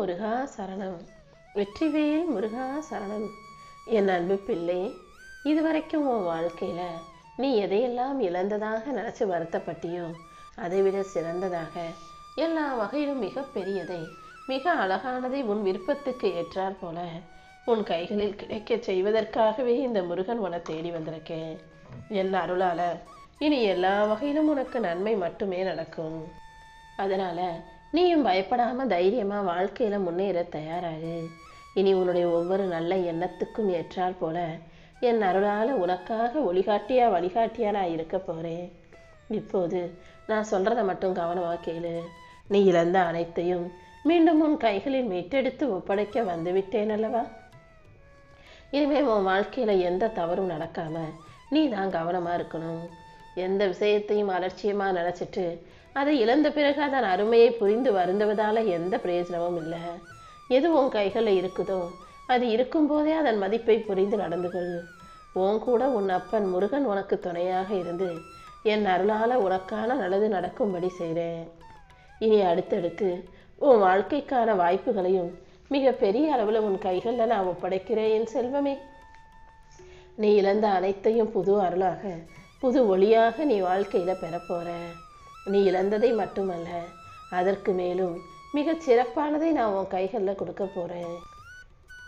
முருகா சரணம். வெற்றிவேல் முருகா சரணம். என் அன்பு பிள்ளை இதுவரைக்கும் உன் வாழ்க்கையில் நீ எதையெல்லாம் இழந்ததாக நினச்சி வருத்தப்பட்டியோ அதைவிட சிறந்ததாக எல்லா வகையிலும் மிக பெரியதை மிக அழகானதை உன் விருப்பத்துக்கு ஏற்றாற் போல உன் கைகளில் கிடைக்கச் செய்வதற்காகவே இந்த முருகன் உன தேடி வந்திருக்கேன். என் அருளால இனி எல்லா வகையிலும் உனக்கு நன்மை மட்டுமே நடக்கும். அதனால நீயும் பயப்படாம தைரியமாக வாழ்க்கையில் முன்னேற தயாராகு. இனி உன்னுடைய ஒவ்வொரு நல்ல எண்ணத்துக்கும் ஏற்றால் போல என் அருளால் உனக்காக ஒளிகாட்டியா வழிகாட்டியா நான் இருக்க போறேன். இப்போது நான் சொல்கிறத மட்டும் கவனமாக கேளு. நீ இழந்த அனைத்தையும் மீண்டும் உன் கைகளில் மீட்டெடுத்து ஒப்படைக்க வந்துவிட்டேன் அல்லவா? இனிமே உன் வாழ்க்கையில் எந்த தவறும் நடக்காமல் நீ தான் கவனமாக இருக்கணும். எந்த விஷயத்தையும் அலட்சியமாக நினச்சிட்டு அதை இழந்த பிறகு அதன் அருமையை புரிந்து வருந்துவதால் எந்த பிரயோஜனமும் இல்லை. எது உன் கைகளில் இருக்குதோ அது இருக்கும்போதே அதன் மதிப்பை புரிந்து நடந்து கொள். உன் கூட உன் அப்பன் முருகன் உனக்கு துணையாக இருந்து என் அருளால் உனக்கான நல்லது நடக்கும்படி செய்கிறேன் இனி அடுத்தடுத்து உன் வாழ்க்கைக்கான வாய்ப்புகளையும் மிக பெரிய அளவில் உன் கைகளில் நான் ஒப்படைக்கிறேன் என் செல்வமே. நீ இழந்த அனைத்தையும் புது அருளாக புது ஒளியாக நீ வாழ்க்கையில் பெறப்போற நீ இழந்ததை மட்டுமல்ல அதற்கு மேலும் மிகச் சிறப்பானதை நான் உன் கைகளில் கொடுக்க போகிறேன்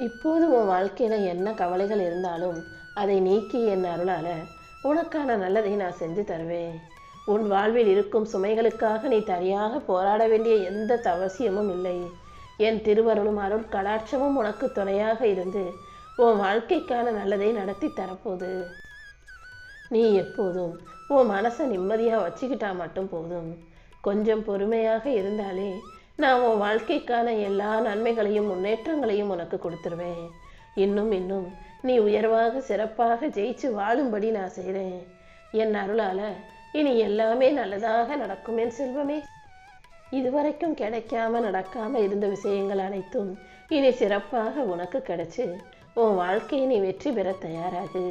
இப்போது உன் வாழ்க்கையில் என்ன கவலைகள் இருந்தாலும் அதை நீக்கி என் அருளால் உனக்கான நல்லதை நான் செஞ்சு தருவேன். உன் வாழ்வில் இருக்கும் சுமைகளுக்காக நீ தனியாக போராட வேண்டிய எந்த அவசியமும் இல்லை. என் திருவருளும் அருள் கலாட்சமும் உனக்கு துணையாக இருந்து உன் வாழ்க்கைக்கான நல்லதை நடத்தி தரப்போகுது. நீ எப்போதும் உன் மனசை நிம்மதியாக வச்சுக்கிட்டா மட்டும் போதும். கொஞ்சம் பொறுமையாக இருந்தாலே நான் உன் வாழ்க்கைக்கான எல்லா நன்மைகளையும் முன்னேற்றங்களையும் உனக்கு கொடுத்துருவேன். இன்னும் இன்னும் நீ உயர்வாக சிறப்பாக ஜெயிச்சு வாழும்படி நான் செய்கிறேன் என் அருளால இனி எல்லாமே நல்லதாக நடக்கும் என் செல்வமே. இதுவரைக்கும் கிடைக்காம நடக்காம இருந்த விஷயங்கள் அனைத்தும் இனி சிறப்பாக உனக்கு கிடைச்சு உன் வாழ்க்கையை நீ வெற்றி பெற தயாராகு.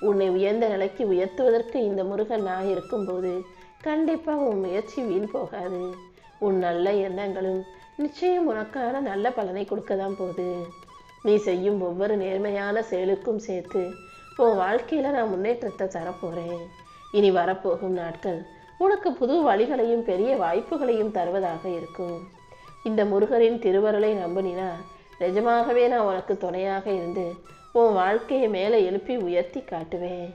உன்னை உயர்ந்த நிலைக்கு உயர்த்துவதற்கு இந்த முருகன் நான் இருக்கும்போது கண்டிப்பாக உன் முயற்சி வீண் போகாது. உன் நல்ல எண்ணங்களும் நிச்சயம் உனக்கான நல்ல பலனை கொடுக்க தான் போகுது. நீ செய்யும் ஒவ்வொரு நேர்மையான செயலுக்கும் சேர்த்து உன் வாழ்க்கையில் நான் முன்னேற்றத்தை தரப்போகிறேன் இனி வரப்போகும் நாட்கள் உனக்கு புது வழிகளையும் பெரிய வாய்ப்புகளையும் தருவதாக இருக்கும். இந்த முருகரின் திருவருளை நம்பினா நிஜமாகவே நான் உனக்கு துணையாக இருந்து உன் வாழ்க்கையை மேலே எழுப்பி உயர்த்தி காட்டுவேன்.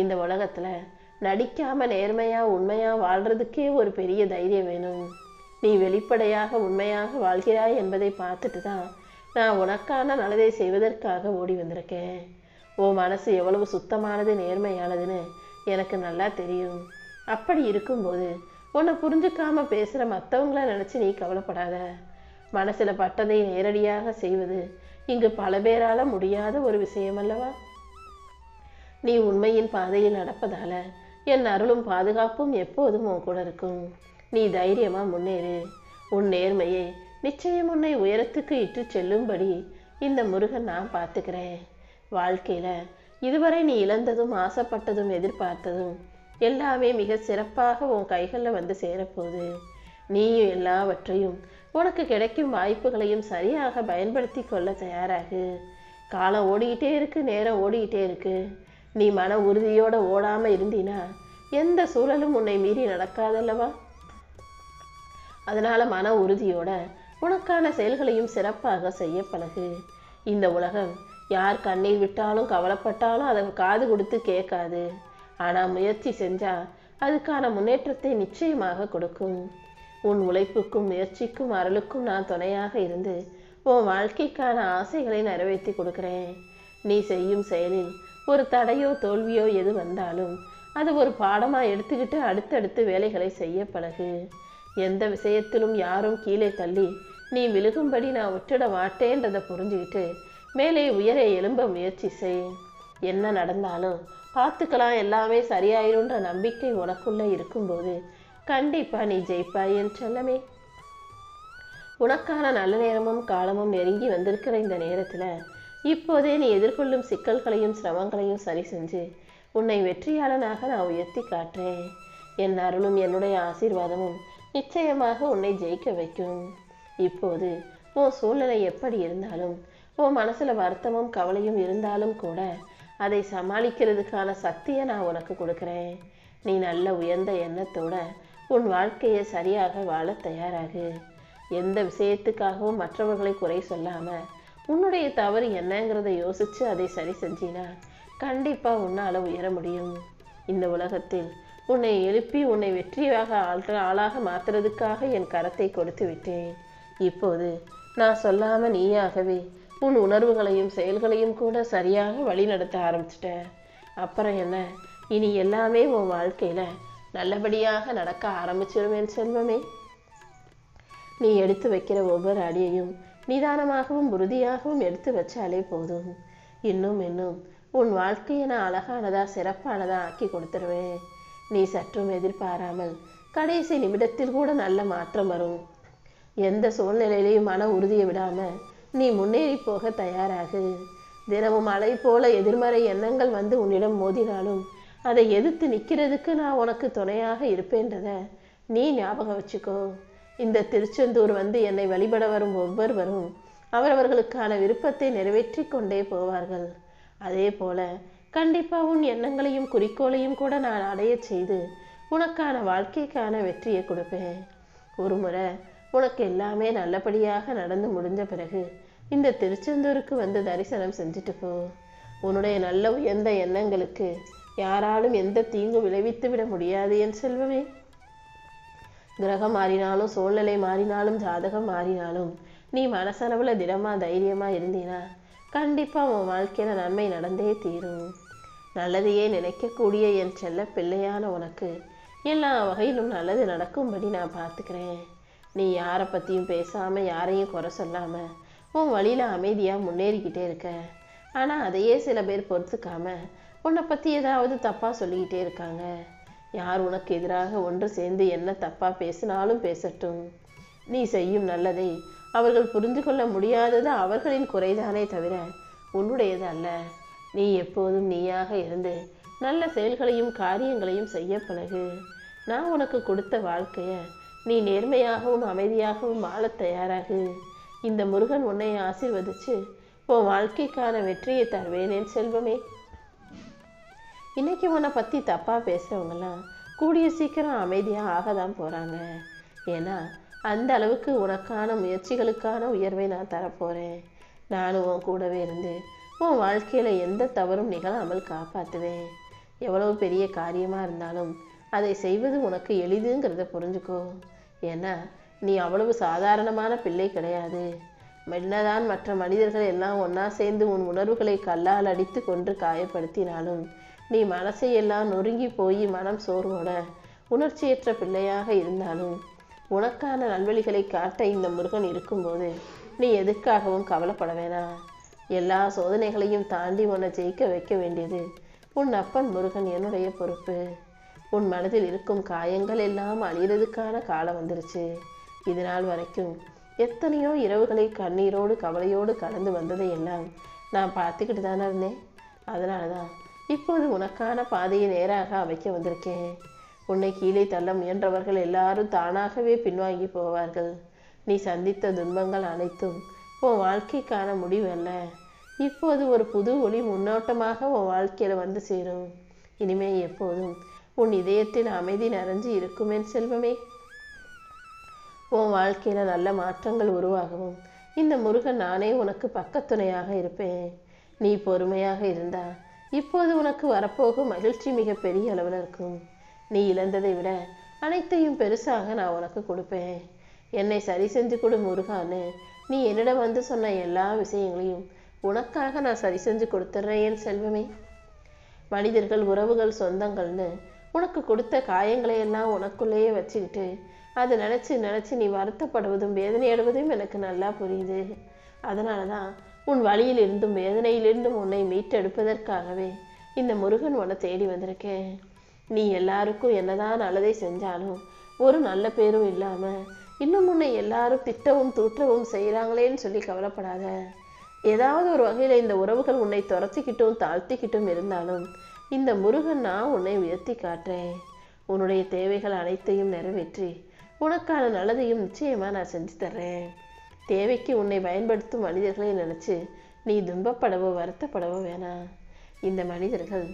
இந்த உலகத்தில் நடிக்காமல் நேர்மையாக உண்மையாக வாழ்கிறதுக்கே ஒரு பெரிய தைரியம் வேணும். நீ வெளிப்படையாக உண்மையாக வாழ்கிறாய் என்பதை பார்த்துட்டு தான் நான் உனக்கான நல்லதை செய்வதற்காக ஓடி வந்திருக்கேன். உன் மனசு எவ்வளவு சுத்தமானது நேர்மையானதுன்னு எனக்கு நல்லா தெரியும். அப்படி இருக்கும்போது உன்னை புரிஞ்சுக்காம பேசுகிற மற்றவங்கள நினச்சி நீ கவலைப்படாத. மனசில் பட்டதை நேரடியாக செய்வது இங்கு பல பேரால முடியாத ஒரு விஷயம் அல்லவா? நீ உண்மையின் பாதையில் நடப்பதால என் அருளும் பாதுகாப்பும் எப்போதும் உன் கூட இருக்கும். நீ தைரியமா முன்னேறு. உன் நேர்மையை நிச்சயம் உன்னை உயரத்துக்கு இட்டு செல்லும்படி இந்த முருகன் நான் பார்த்துக்கிறேன். வாழ்க்கையில இதுவரை நீ இழந்ததும் ஆசைப்பட்டதும் எதிர்பார்த்ததும் எல்லாமே மிக சிறப்பாக உன் கைகளில் வந்து சேரப்போகுது. நீயும் எல்லாவற்றையும் உனக்கு கிடைக்கும் வாய்ப்புகளையும் சரியாக பயன்படுத்தி கொள்ள தயாராகு. காலம் ஓடிக்கிட்டே இருக்கு நேரம் ஓடிக்கிட்டே இருக்கு. நீ மன உறுதியோடு ஓடாமல் இருந்தினா எந்த சூழலும் உன்னை மீறி நடக்காதல்லவா? அதனால் மன உறுதியோட உனக்கான செயல்களையும் சிறப்பாக செய்ய பழகு. இந்த உலகம் யார் கண்ணீர் விட்டாலும் கவலைப்பட்டாலும் அதை காது கொடுத்து கேட்காது. ஆனால் முயற்சி செஞ்சால் அதுக்கான முன்னேற்றத்தை நிச்சயமாக கொடுக்கும். உன் உழைப்புக்கும் முயற்சிக்கும் அருளுக்கும் நான் துணையாக இருந்து உன் வாழ்க்கைக்கான ஆசைகளை நிறைவேற்றி கொடுக்கிறேன். நீ செய்யும் செயலில் ஒரு தடையோ தோல்வியோ எது வந்தாலும் அது ஒரு பாடமாக எடுத்துக்கிட்டு அடுத்தடுத்து வேலைகளை செய்ய பழகு. எந்த விஷயத்திலும் யாரும் கீழே தள்ளி நீ விழுகும்படி நான் விட்டுட மாட்டேன்றதை புரிஞ்சுக்கிட்டு மேலே உயர எழும்ப முயற்சி செய். என்ன நடந்தாலும் பார்த்துக்கலாம் எல்லாமே சரியாயிருன்ற நம்பிக்கை உனக்குள்ளே இருக்கும்போது கண்டிப்பா நீ ஜெயிப்பாய் என் செல்லமே. உனக்கான நல்ல நேரமும் காலமும் நெருங்கி வந்திருக்கிற இந்த நேரத்தில் இப்போதே நீ எதிர்கொள்ளும் சிக்கல்களையும் சிரமங்களையும் சரி செஞ்சு உன்னை வெற்றியாளனாக நான் உயர்த்தி காட்டுறேன். என் அருளும் என்னுடைய ஆசீர்வாதமும் நிச்சயமாக உன்னை ஜெயிக்க வைக்கும். இப்போது உன் சூழ்நிலை எப்படி இருந்தாலும் உன் மனசில் வருத்தமும் கவலையும் இருந்தாலும் கூட அதை சமாளிக்கிறதுக்கான சக்தியை நான் உனக்கு கொடுக்குறேன். நீ நல்ல உயர்ந்த எண்ணத்தோட உன் வாழ்க்கையை சரியாக வாழ தயாராகு. எந்த விஷயத்துக்காகவும் மற்றவர்களை குறை சொல்லாமல் உன்னுடைய தவறு என்னங்கிறத யோசித்து அதை சரி செஞ்சினா கண்டிப்பாக உன்னால் உயர முடியும். இந்த உலகத்தில் உன்னை எழுப்பி உன்னை வெற்றியாக ஆள்ற ஆளாக மாற்றுறதுக்காக என் கரத்தை கொடுத்து விட்டேன். இப்போது நான் சொல்லாமல் நீயாகவே உன் உணர்வுகளையும் செயல்களையும் கூட சரியாக வழிநடத்த ஆரம்பிச்சிட்ட. அப்புறம் என்ன? இனி எல்லாமே உன் வாழ்க்கையில் நல்லபடியாக நடக்க ஆரம்பிச்சிருவேன் செல்வமே. நீ எடுத்து வைக்கிற ஒவ்வொரு அடியையும் நிதானமாகவும் உறுதியாகவும் எடுத்து வச்சாலே போதும். இன்னும் இன்னும் உன் வாழ்க்கையை நான் அழகானதா சிறப்பானதா ஆக்கி கொடுத்துருவேன். நீ சற்றும் எதிர்பாராமல் கடைசி நிமிடத்தில் கூட நல்ல மாற்றம் வரும். எந்த சூழ்நிலையிலையும் மன உறுதியை விடாம நீ முன்னேறி போக தயாராகு. தினமும் அலை போல எதிர்மறை எண்ணங்கள் வந்து உன்னிடம் மோதினாலும் அதை எதிர்த்து நிற்கிறதுக்கு நான் உனக்கு துணையாக இருப்பேன்றத நீ ஞாபகம் வச்சுக்கோ. இந்த திருச்செந்தூர் வந்து என்னை வழிபட வரும் ஒவ்வொருவரும் அவரவர்களுக்கான விருப்பத்தை நிறைவேற்றி கொண்டே போவார்கள். அதே போல கண்டிப்பாக உன் எண்ணங்களையும் குறிக்கோளையும் கூட நான் அடையச் செய்து உனக்கான வாழ்க்கைக்கான வெற்றியை கொடுப்பேன். ஒரு முறை உனக்கு எல்லாமே நல்லபடியாக நடந்து முடிஞ்ச பிறகு இந்த திருச்செந்தூருக்கு வந்து தரிசனம் செஞ்சுட்டு போ. உன்னுடைய நல்ல உயர்ந்த எண்ணங்களுக்கு யாராலும் எந்த தீங்கும் விளைவித்து விட முடியாது என் செல்வமே. கிரகம் மாறினாலும் சூழ்நிலை மாறினாலும் ஜாதகம் மாறினாலும் நீ மனசளவுல திடமா தைரியமா இருந்தீனா கண்டிப்பா உன் வாழ்க்கையில நன்மை நடந்தே தீரும். நல்லதையே நினைக்கக்கூடிய என் செல்ல பிள்ளையான உனக்கு எல்லா வகையிலும் நல்லது நடக்கும்படி நான் பார்த்துக்கிறேன். நீ யாரை பற்றியும் பேசாமல் யாரையும் குறை சொல்லாமல் உன் வழியில் அமைதியாக முன்னேறிக்கிட்டே இருக்க. ஆனால் அதையே சில பேர் பொறுத்துக்காம உன்னை பற்றி ஏதாவது தப்பாக சொல்லிக்கிட்டே இருக்காங்க. யார் உனக்கு எதிராக ஒன்று சேர்ந்து என்ன தப்பாக பேசினாலும் பேசட்டும். நீ செய்யும் நல்லதை அவர்கள் புரிந்து கொள்ள முடியாதது அவர்களின் குறைதானே தவிர உன்னுடையது அல்ல. நீ எப்போதும் நீயாக இருந்து நல்ல செயல்களையும் காரியங்களையும் செய்ய பழகு. நான் உனக்கு கொடுத்த வாழ்க்கையை நீ நேர்மையாகவும் அமைதியாகவும் வாழத் தயாராகு. இந்த முருகன் உன்னை ஆசிர்வதிச்சு உன் வாழ்க்கைக்கான வெற்றியை தருவேனேன் செல்வமே. இன்னைக்கு உன்னை பற்றி தப்பாக பேசுகிறவங்கெல்லாம் கூடிய சீக்கிரம் அமைதியாக ஆக தான் போகிறாங்க ஏன்னா அந்த அளவுக்கு உனக்கான முயற்சிகளுக்கான உயர்வை நான் தரப்போகிறேன் நானும் உன் கூடவே இருந்து உன் வாழ்க்கையில் எந்த தவறும் நிகழாமல் காப்பாற்றுவேன் எவ்வளவு பெரிய காரியமாக இருந்தாலும் அதை செய்வது உனக்கு எளிதுங்கிறத புரிஞ்சுக்கோ. ஏன்னா நீ அவ்வளவு சாதாரணமான பிள்ளை கிடையாது. மெல்லதான் மற்ற மனிதர்கள் எல்லாம் ஒன்றா சேர்ந்து உன் உணர்வுகளை கல்லால் அடித்து கொன்று காயப்படுத்தினாலும் நீ மனசை எல்லாம் நொறுங்கி போய் மனம் சோர்வோட உணர்ச்சியற்ற பிள்ளையாக இருந்தாலும் உனக்கான நல்வழிகளை காட்ட இந்த முருகன் இருக்கும்போது நீ எதுக்காகவும் கவலைப்பட வேணாம் எல்லா சோதனைகளையும் தாண்டி உன்னை ஜெயிக்க வைக்க வேண்டியது உன் அப்பன் முருகன் என்னுடைய பொறுப்பு. உன் மனதில் இருக்கும் காயங்கள் எல்லாம் அழியறதுக்கான காலம் வந்துருச்சு. இது நாள் வரைக்கும் எத்தனையோ இரவுகளை கண்ணீரோடு கவலையோடு கடந்து வந்ததை எல்லாம் நான் பார்த்துக்கிட்டு தானே இருந்தேன். அதனால தான் இப்போது உனக்கான பாதையை நேராக அமைக்க வந்திருக்கேன். உன்னை கீழே தள்ள முயன்றவர்கள் எல்லாரும் தானாகவே பின்வாங்கி போவார்கள். நீ சந்தித்த துன்பங்கள் அனைத்தும் உன் வாழ்க்கைக்கான முடிவல்ல. இப்போது ஒரு புது ஒளி முன்னோட்டமாக உன் வாழ்க்கையில் வந்து சேரும். இனிமே எப்போதும் உன் இதயத்தில் அமைதி நிறைஞ்சு இருக்குமேன் செல்வமே. உன் வாழ்க்கையில் நல்ல மாற்றங்கள் உருவாகவும் இந்த முருகன் நானே உனக்கு பக்கத்துணையாக இருப்பேன். நீ பொறுமையாக இருந்தா இப்போது உனக்கு வரப்போகும் மகிழ்ச்சி மிக பெரிய அளவில் இருக்கும். நீ இழந்ததை விட அனைத்தையும் பெருசாக நான் உனக்கு கொடுப்பேன். என்னை சரி செஞ்சு கொடு முருகான்னு நீ என்னிடம் வந்து சொன்ன எல்லா விஷயங்களையும் உனக்காக நான் சரி செஞ்சு கொடுத்துட்றேன் என் செல்வமே. மனிதர்கள் உறவுகள் சொந்தங்கள்னு உனக்கு கொடுத்த காயங்களை எல்லாம் உனக்குள்ளேயே வச்சுக்கிட்டு அதை நினச்சி நினச்சி நீ வருத்தப்படுவதும் வேதனையடைவதும் எனக்கு நல்லா புரியுது. அதனால தான் உன் வழியிலிருந்தும் வேதனையிலிருந்தும் உன்னை மீட்டெடுப்பதற்காகவே இந்த முருகன் உன்னை தேடி வந்திருக்கேன். நீ எல்லாருக்கும் என்னதான் நல்லதை செஞ்சாலும் ஒரு நல்ல பேரும் இல்லாமல் இன்னும் உன்னை எல்லாரும் திட்டவும் தூற்றவும் செய்கிறாங்களேன்னு சொல்லி கவலைப்படாத. ஏதாவது ஒரு வகையில் இந்த உறவுகள் உன்னை துரத்திக்கிட்டும் தாழ்த்திக்கிட்டும் இருந்தாலும் இந்த முருகன் நான் உன்னை உயர்த்தி காட்டுறேன். உன்னுடைய தேவைகள் அனைத்தையும் நிறைவேற்றி உனக்கான நல்லதையும் நிச்சயமாக நான் செஞ்சு தர்றேன். தேவைக்கு உன்னை பயன்படுத்தும் மனிதர்களை நினச்சி நீ துன்பப்படவோ வருத்தப்படவோ வேணாம். இந்த மனிதர்கள்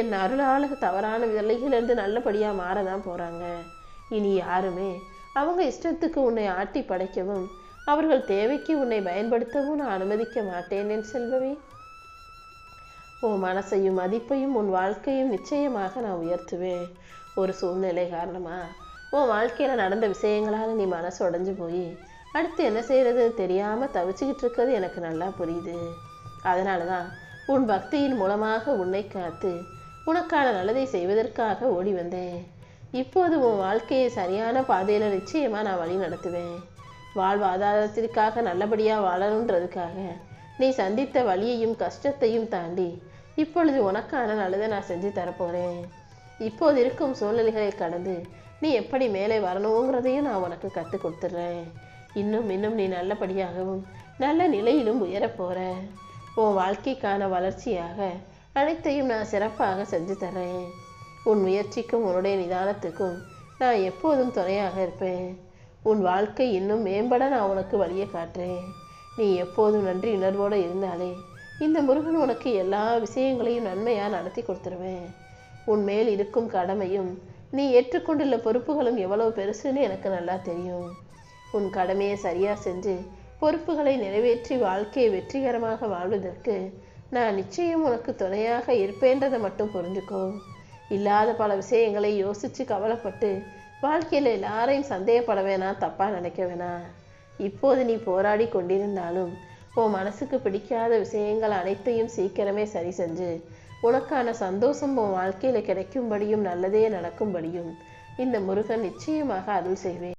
என் அருளாளுக்கு தவறான விலையிலிருந்து நல்லபடியாக மாற தான் போகிறாங்க இனி யாருமே அவங்க இஷ்டத்துக்கு உன்னை ஆட்டி படைக்கவும் அவர்கள் தேவைக்கு உன்னை பயன்படுத்தவும் நான் அனுமதிக்க மாட்டேன் என் செல்வமே. உன் மனசையும் மதிப்பையும் உன் வாழ்க்கையும் நிச்சயமாக நான் உயர்த்துவேன். ஒரு சூழ்நிலை காரணமாக உன் வாழ்க்கையில் நடந்த விஷயங்களால் நீ மனசு உடஞ்சி போய் அடுத்து என்ன செய்கிறதுன்னு தெரியாமல் தவிச்சுக்கிட்டு இருக்கிறது எனக்கு நல்லா புரியுது. அதனால தான் உன் பக்தியின் மூலமாக உன்னை காத்து உனக்கான நல்லதை செய்வதற்காக ஓடி வந்தேன். இப்போது உன் வாழ்க்கையை சரியான பாதையில் நிச்சயமாக நான் வழி நடத்துவேன். வாழ்வாதாரத்திற்காக நல்லபடியாக வாழணுன்றதுக்காக நீ சந்தித்த வழியையும் கஷ்டத்தையும் தாண்டி இப்பொழுது உனக்கான நல்லதை நான் செஞ்சு தரப்போகிறேன் இப்போது இருக்கும் சூழ்நிலைகளை கடந்து நீ எப்படி மேலே வரணுங்கிறதையும் நான் உனக்கு கற்றுக் கொடுத்துட்றேன். இன்னும் இன்னும் நீ நல்லபடியாகவும் நல்ல நிலையிலும் உயரப்போகிற உன் வாழ்க்கைக்கான வளர்ச்சியாக அனைத்தையும் நான் சிறப்பாக செஞ்சு தரேன் உன் முயற்சிக்கும் உன்னுடைய நிதானத்துக்கும் நான் எப்போதும் துணையாக இருப்பேன். உன் வாழ்க்கை இன்னும் மேம்பட நான் உனக்கு வழியை காட்டுறேன். நீ எப்போதும் நன்றி உணர்வோடு இருந்தாலே இந்த முருகன் உனக்கு எல்லா விஷயங்களையும் நன்மையாக நடத்தி கொடுத்துருவேன். உன் மேல் இருக்கும் கடமையும் நீ ஏற்றுக்கொண்டுள்ள பொறுப்புகளும் எவ்வளவு பெருசுன்னு எனக்கு நல்லா தெரியும். உன் கடமையை சரியாக செஞ்சு பொறுப்புகளை நிறைவேற்றி வாழ்க்கையை வெற்றிகரமாக வாழ்வதற்கு நான் நிச்சயம் உனக்கு துணையாக இருப்பேன்றதை மட்டும் புரிஞ்சுக்கோ. இல்லாத பல விஷயங்களை யோசித்து கவலைப்பட்டு வாழ்க்கையில் எல்லாரையும் சந்தேகப்பட வேணாம் தப்பாக நினைக்க வேணாம் இப்போது நீ போராடி கொண்டிருந்தாலும் உன் மனசுக்கு பிடிக்காத விஷயங்கள் அனைத்தையும் சீக்கிரமே சரி செஞ்சு உனக்கான சந்தோஷம் உன் வாழ்க்கையில் கிடைக்கும்படியும் நல்லதே நடக்கும்படியும் இந்த முருகன் நிச்சயமாக அருள் செய்வேன்.